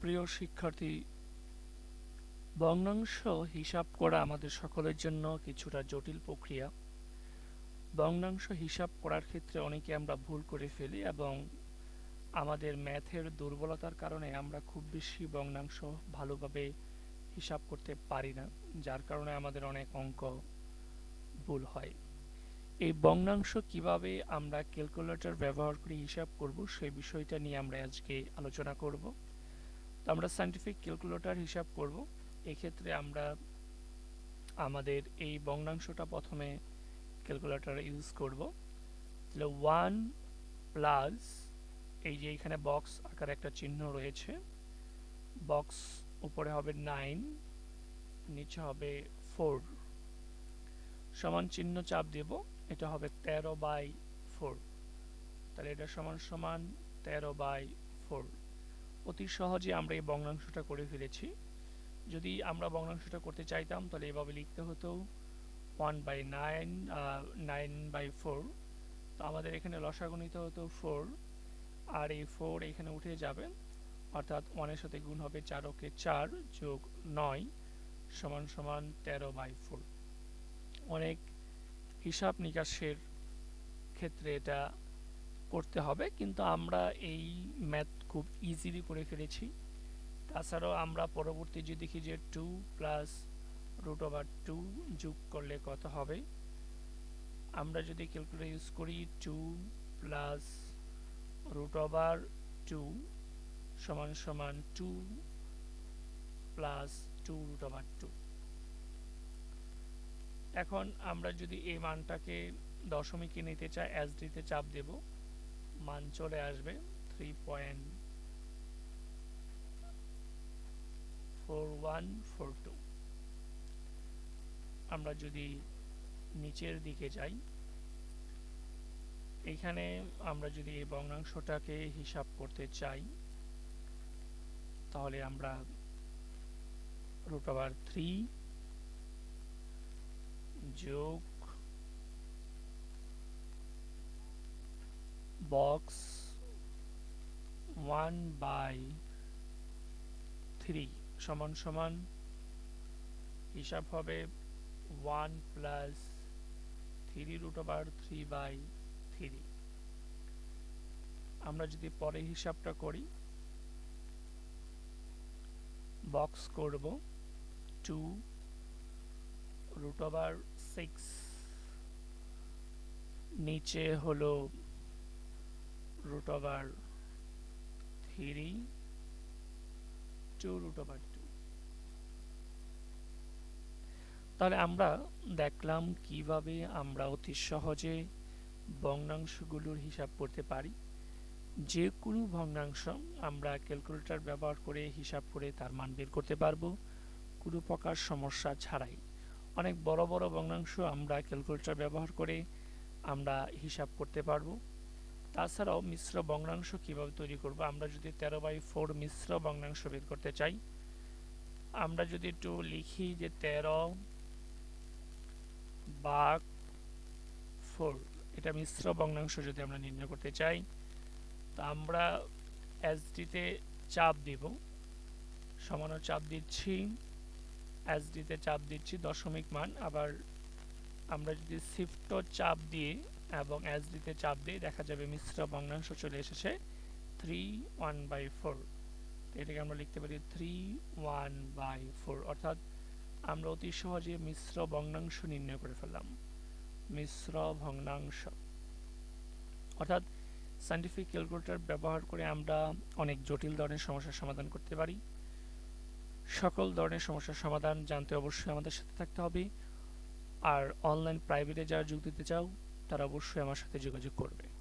প্রিয় শিক্ষার্থী, ভগ্নাংশ হিসাব করা আমাদের সকলের জন্য কিছুটা জটিল প্রক্রিয়া। ভগ্নাংশ হিসাব করার ক্ষেত্রে অনেকে আমরা ভুল করে ফেলি এবং আমাদের ম্যাথের দুর্বলতার কারণে আমরা খুব বেশি ভগ্নাংশ ভালোভাবে হিসাব করতে পারি না, যার কারণে আমাদের অনেক অঙ্ক ভুল হয়। এই ভগ্নাংশ কীভাবে আমরা ক্যালকুলেটর ব্যবহার করে হিসাব করব সেই বিষয়টা নিয়ে আমরা আজকে আলোচনা করব। তো আমরা সায়েন্টিফিক ক্যালকুলেটর হিসাব করব। এক্ষেত্রে আমরা আমাদের এই ভগ্নাংশটা প্রথমে ক্যালকুলেটর ইউজ করব। তাহলে ওয়ান প্লাস এই যে এখানে বক্স আকার একটা চিহ্ন রয়েছে বক্স উপরে হবে নাইন নিচে হবে ফোর সমান চিহ্ন চাপ দেব, এটা হবে তেরো বাই ফোর তাহলে এটা সমান সমান তেরো বাই ফোর অতি সহজে আমরা এই ভগ্নাংশটা করে ফেলেছি। যদি আমরা ভগ্নাংশটা করতে চাইতাম, তাহলে এভাবে লিখতে হতো one by nine nine by four তো আমাদের এখানে লসাগু নিতে হতো ফোর আর এই ফোর এখানে উঠে যাবে। অর্থাৎ ওয়ানের সাথে গুণ হবে চার ওকে চার যোগ নয় সমান সমান তেরো বাই ফোর অনেক হিসাব নিকাশের ক্ষেত্রে এটা করতে হবে, কিন্তু আমরা এই ম্যাথ খুব ইজিলি করে ফেলেছি। তাছাড়াও আমরা পরবর্তী যে দেখি যে two plus root over two যোগ করলে কত হবে? আমরা যদি ক্যালকুলেটর ইউজ করি two plus root over two সমান সমান two plus two root over two এখন আমরা যদি এই মানটাকে দশমিকে নিতে চাই এস ডিতে চাপ দেব, মান চলে আসবে three point four one four two আমরা যদি নিচের দিকে যাই, এখানে আমরা যদি এই ভগ্নাংশটাকে হিসাব করতে চাই, তাহলে আমরা রুট ওভার থ্রি যোগ বক্স ওয়ান বাই থ্রি সমান সমান হিসাব হবে one plus three root over three by three আমরা যদি পরে হিসাবটা করি বক্স করব টু রুট ওভার সিক্স নিচে হলো root over three two root over two তাহলে আমরা দেখলাম কীভাবে আমরা অতি সহজে ভগ্নাংশগুলোর হিসাব করতে পারি। যে কোনো ভগ্নাংশ আমরা ক্যালকুলেটর ব্যবহার করে হিসাব করে তার মান বের করতে পারব। কোনো প্রকার সমস্যা ছাড়াই। অনেক বড় বড় ভগ্নাংশ আমরা ক্যালকুলেটর ব্যবহার করে আমরা হিসাব করতে পারব। তাছাড়াও মিশ্র ভগ্নাংশ কীভাবে তৈরি করব? আমরা যদি তেরো বাই ফোর মিশ্র ভগ্নাংশ বের করতে চাই, আমরা যদি একটু লিখি যে তেরো বাঘ ফোর, এটা মিশ্র ভগ্নাংশ যদি আমরা নির্ণয় করতে চাই, তা আমরা এসডিতে চাপ দিব, সমানো চাপ দিচ্ছি এসডিতে চাপ দিচ্ছি দশমিক মান, আবার আমরা যদি শিফট চাপ দিয়ে এবং এসডিতে চাপ দিয়ে দেখা যাবে মিশ্র ভগ্নাংশ চলে এসেছে থ্রি ওয়ান বাই ফোর এটাকে আমরা লিখতে পারি থ্রি ওয়ান বাই ফোর অর্থাৎ আমরা অতি সহজে মিশ্র ভগ্নাংশ নির্ণয় করে ফেললাম। মিশ্র ভগ্নাংশ। অর্থাৎ সায়েন্টিফিক ক্যালকুলেটর ব্যবহার করে আমরা অনেক জটিল ধরনের সমস্যার সমাধান করতে পারি। সকল ধরনের সমস্যার সমাধান জানতে অবশ্যই আমাদের সাথে থাকতে হবে। আর অনলাইন প্রাইভেটে যারা যোগ দিতে চাও, তারা অবশ্যই আমার সাথে যোগাযোগ করবে।